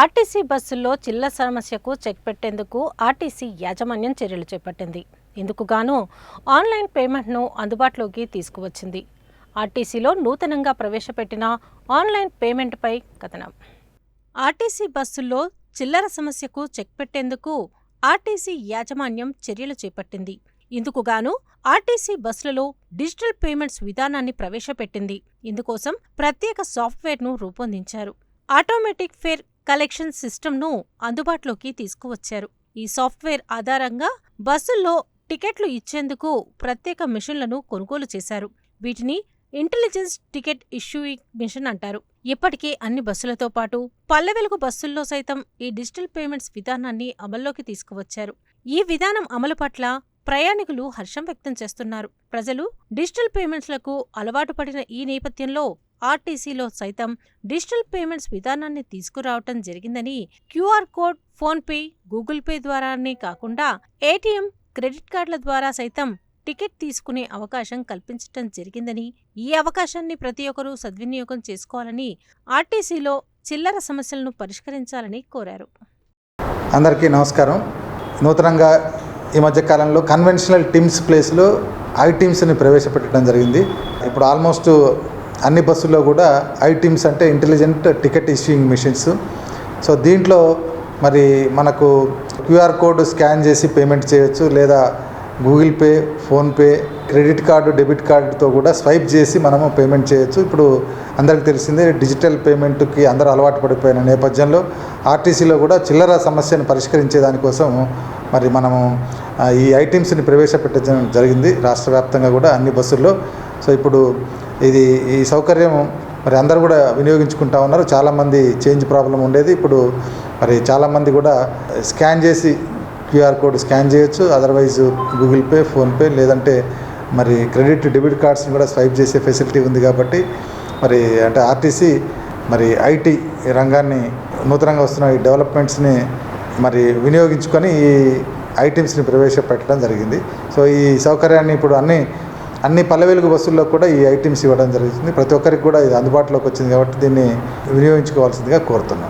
RTC బస్సుల్లో చిల్లర సమస్యకు చెక్ పెట్టేందుకు ఆర్టీసీ యాజమాన్యం చర్యలు చేపట్టింది. ఇందుకు గాను ఆన్లైన్ పేమెంట్ను అందుబాటులోకి తీసుకువచ్చింది. ఆర్టీసీలో నూతనంగా ప్రవేశపెట్టిన ఆన్లైన్ పేమెంట్పై కథనం. ఆర్టీసీ బస్సుల్లో చిల్లర సమస్యకు చెక్ పెట్టేందుకు ఆర్టీసీ యాజమాన్యం చర్యలు చేపట్టింది. ఇందుకుగాను ఆర్టీసీ బస్సులలో డిజిటల్ పేమెంట్స్ విధానాన్ని ప్రవేశపెట్టింది. ఇందుకోసం ప్రత్యేక సాఫ్ట్వేర్ను రూపొందించారు. ఆటోమేటిక్ ఫేర్ కలెక్షన్ సిస్టమ్ను అందుబాటులోకి తీసుకువచ్చారు. ఈ సాఫ్ట్వేర్ ఆధారంగా బస్సుల్లో టికెట్లు ఇచ్చేందుకు ప్రత్యేక మిషన్లను కొనుగోలు చేశారు. వీటిని ఇంటెలిజెన్స్ టికెట్ ఇష్యూయింగ్ మిషన్ అంటారు. ఇప్పటికే అన్ని బస్సులతో పాటు పల్లె వెలుగు బస్సుల్లో సైతం ఈ డిజిటల్ పేమెంట్స్ విధానాన్ని అమల్లోకి తీసుకువచ్చారు. ఈ విధానం అమలు పట్ల ప్రయాణికులు హర్షం వ్యక్తం చేస్తున్నారు. ప్రజలు డిజిటల్ పేమెంట్స్లకు అలవాటు పడిన ఈ నేపథ్యంలో ఆర్టీసీలో సైతం డిజిటల్ పేమెంట్స్ విధానాన్ని తీసుకురావటం జరిగిందని QR code PhonePe Google Pay ద్వారానే కాకుండా ఏటీఎం క్రెడిట్ కార్డుల ద్వారా సైతం టికెట్ తీసుకునే అవకాశం కల్పించటం జరిగిందని ఈ అవకాశాన్ని ప్రతి ఒక్కరూ సద్వినియోగం చేసుకోవాలని ఆర్టీసీలో చిల్లర సమస్యలను పరిష్కరించాలని కోరారు. అందరికీ నమస్కారం. నూతనంగా ఈ మధ్య కాలంలో కన్వెన్షనల్ టీమ్స్ ప్లేస్లో ఐ టీమ్స్ని ప్రవేశపెట్టడం జరిగింది. ఇప్పుడు ఆల్మోస్ట్ అన్ని బస్సుల్లో కూడా ఐ టీమ్స్ అంటే intelligent ticket issuing machines. So దీంట్లో మరి మనకు క్యూఆర్ కోడ్ స్కాన్ చేసి పేమెంట్ చేయొచ్చు లేదా Google Pay PhonePe credit card debit కార్డుతో కూడా స్వైప్ చేసి మనము పేమెంట్ చేయొచ్చు. ఇప్పుడు అందరికీ తెలిసిందే డిజిటల్ పేమెంట్కి అందరూ అలవాటు పడిపోయిన నేపథ్యంలో ఆర్టీసీలో కూడా చిల్లర సమస్యను పరిష్కరించే దానికోసం మరి మనము ఈ ఐటమ్స్ని ప్రవేశపెట్టడం జరిగింది. రాష్ట్ర వ్యాప్తంగా కూడా అన్ని బస్సుల్లో. సో ఇప్పుడు ఇది ఈ సౌకర్యం మరి అందరూ కూడా వినియోగించుకుంటా ఉన్నారు. చాలామంది చేంజ్ ప్రాబ్లం ఉండేది. ఇప్పుడు మరి చాలామంది కూడా స్కాన్ చేసి క్యూఆర్ కోడ్ స్కాన్ చేయొచ్చు. అదర్వైజ్ గూగుల్ పే ఫోన్పే లేదంటే మరి క్రెడిట్ డెబిట్ కార్డ్స్ని కూడా స్వైప్ చేసే ఫెసిలిటీ ఉంది కాబట్టి మరి అంటే ఆర్టీసీ మరి ఐటీ రంగాన్ని నూతనంగా వస్తున్న ఈ డెవలప్మెంట్స్ని మరి వినియోగించుకొని ఈ ఐటమ్స్ని ప్రవేశపెట్టడం జరిగింది. సో ఈ సౌకర్యాన్ని ఇప్పుడు అన్ని అన్ని పల్లెవెలుగు బస్సుల్లో కూడా ఈ ఐటమ్స్ ఇవ్వడం జరుగుతుంది. ప్రతి ఒక్కరికి కూడా ఇది అందుబాటులోకి వచ్చింది కాబట్టి దీన్ని వినియోగించుకోవాల్సిందిగా కోరుతున్నాను